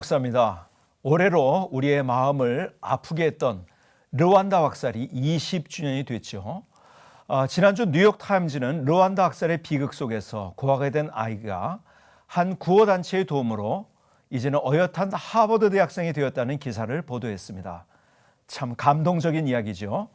박사입니다. 올해로 우리의 마음을 아프게 했던 르완다 학살이 20주년이 됐죠. 아, 지난주 뉴욕 타임즈는 르완다 학살의 비극 속에서 고아가 된 아이가 한 구호 단체의 도움으로 이제는 어엿한 하버드 대학생이 되었다는 기사를 보도했습니다. 참 감동적인 이야기죠.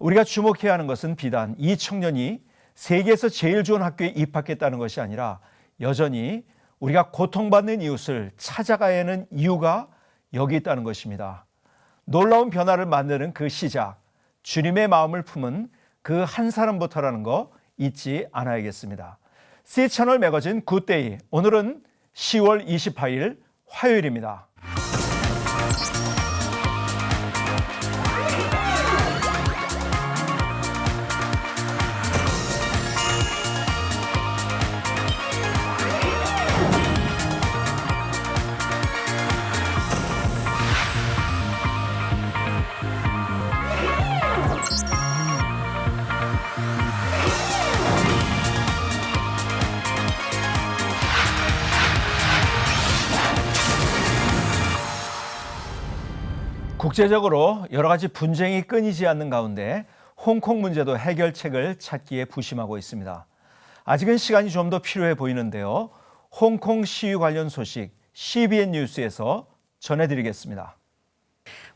우리가 주목해야 하는 것은 비단 이 청년이 세계에서 제일 좋은 학교에 입학했다는 것이 아니라 여전히 우리가 고통받는 이웃을 찾아가야 하는 이유가 여기 있다는 것입니다. 놀라운 변화를 만드는 그 시작, 주님의 마음을 품은 그 한 사람부터라는 거 잊지 않아야겠습니다. C 채널 매거진 굿데이. 오늘은 10월 28일 화요일입니다. 국제적으로 여러 가지 분쟁이 끊이지 않는 가운데 홍콩 문제도 해결책을 찾기에 부심하고 있습니다. 아직은 시간이 좀 더 필요해 보이는데요. 홍콩 시위 관련 소식 CBN 뉴스에서 전해드리겠습니다.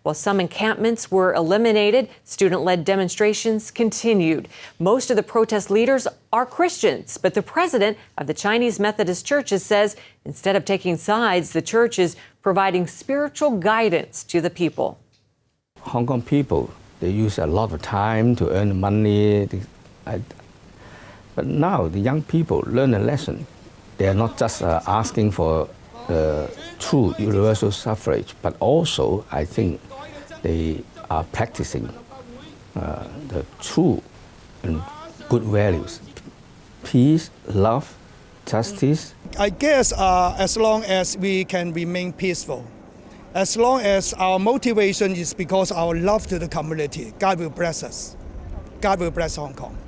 While some encampments were eliminated, student led demonstrations continued. Most of the protest leaders are Christians, but the president of the Chinese Methodist Churches says instead of taking sides, the church is providing spiritual guidance to the people. Hong Kong people, they use a lot of time to earn money. But now the young people learn a lesson. They are not just uh, asking for uh, true universal suffrage, but also I think they are practicing uh, the true and good values peace, love, justice, I guess uh, as long as we can remain peaceful, as long as our motivation is because our love to the community, God will bless us. God will bless Hong Kong.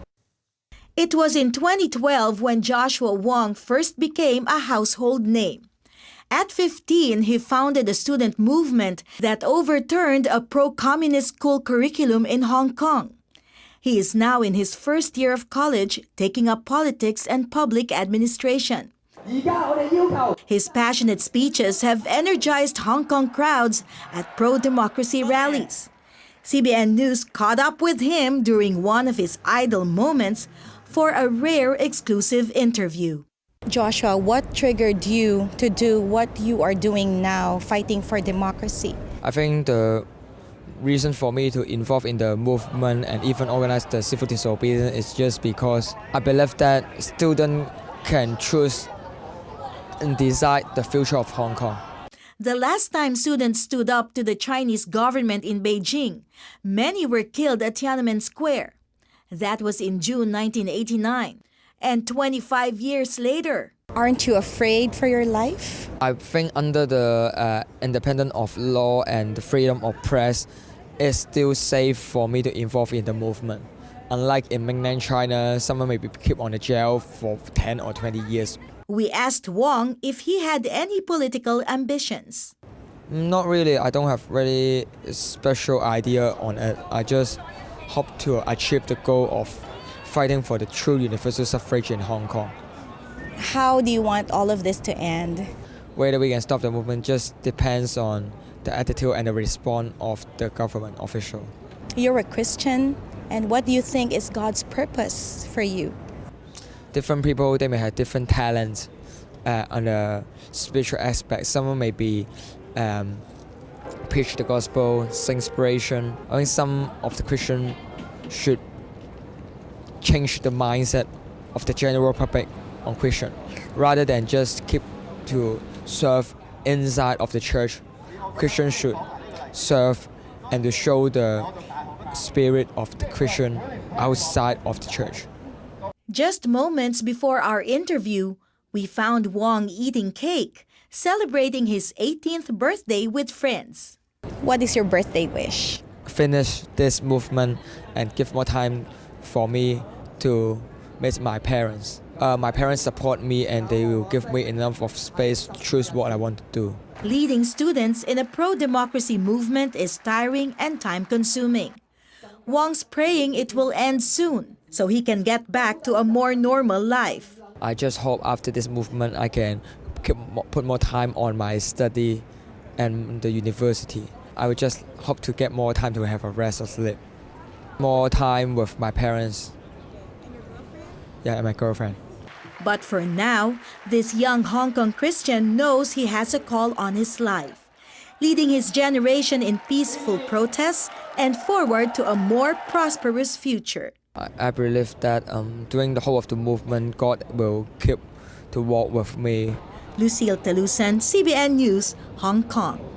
It was in 2012 when Joshua Wong first became a household name. At 15, he founded a student movement that overturned a pro communist school curriculum in Hong Kong. He is now in his first year of college, taking up politics and public administration. His passionate speeches have energized Hong Kong crowds at pro democracy rallies. CBN News caught up with him during one of his idle moments for a rare exclusive interview. Joshua, what triggered you to do what you are doing now, fighting for democracy? I think the reason for me to involve in the movement and even organize the civil disobedience is just because I believe that students can choose and decide the future of Hong Kong. The last time students stood up to the Chinese government in Beijing, many were killed at Tiananmen Square. That was in June 1989. And 25 years later, Aren't you afraid for your life? I think under the uh, independence of law and the freedom of press, it's still safe for me to involve in the movement. Unlike in mainland China, someone may be kept on the jail for 10 or 20 years. we asked Wong if he had any political ambitions. Not really. I don't have really special idea on it. I just hope to achieve the goal of fighting for the true universal suffrage in Hong Kong. How do you want all of this to end? Whether we can stop the movement just depends on the attitude and the response of the government official. You're a Christian, and what do you think is God's purpose for you? Different people they may have different talents uh, on the spiritual aspect. Someone may be um, preach the gospel, sing inspiration. I think some of the Christian should change the mindset of the general public on Christian, rather than just keep to serve inside of the church. Christians should serve and to show the spirit of the Christian outside of the church. Just moments before our interview, we found Wong eating cake, celebrating his 18th birthday with friends. What is your birthday wish? finish this movement and give more time for me to meet my parents. Uh, my parents support me and they will give me enough of space to choose what I want to do. Leading students in a pro democracy movement is tiring and time consuming. Wong's praying it will end soon so he can get back to a more normal life. I just hope after this movement I can put more time on my study and the university. I would just hope to get more time to have a rest or sleep. More time with my parents. Yeah, and my girlfriend. But for now, this young Hong Kong Christian knows he has a call on his life, leading his generation in peaceful protests and forward to a more prosperous future. I, I believe that um, during the whole of the movement, God will keep to walk with me Lucille Telusan, CBN News, Hong Kong.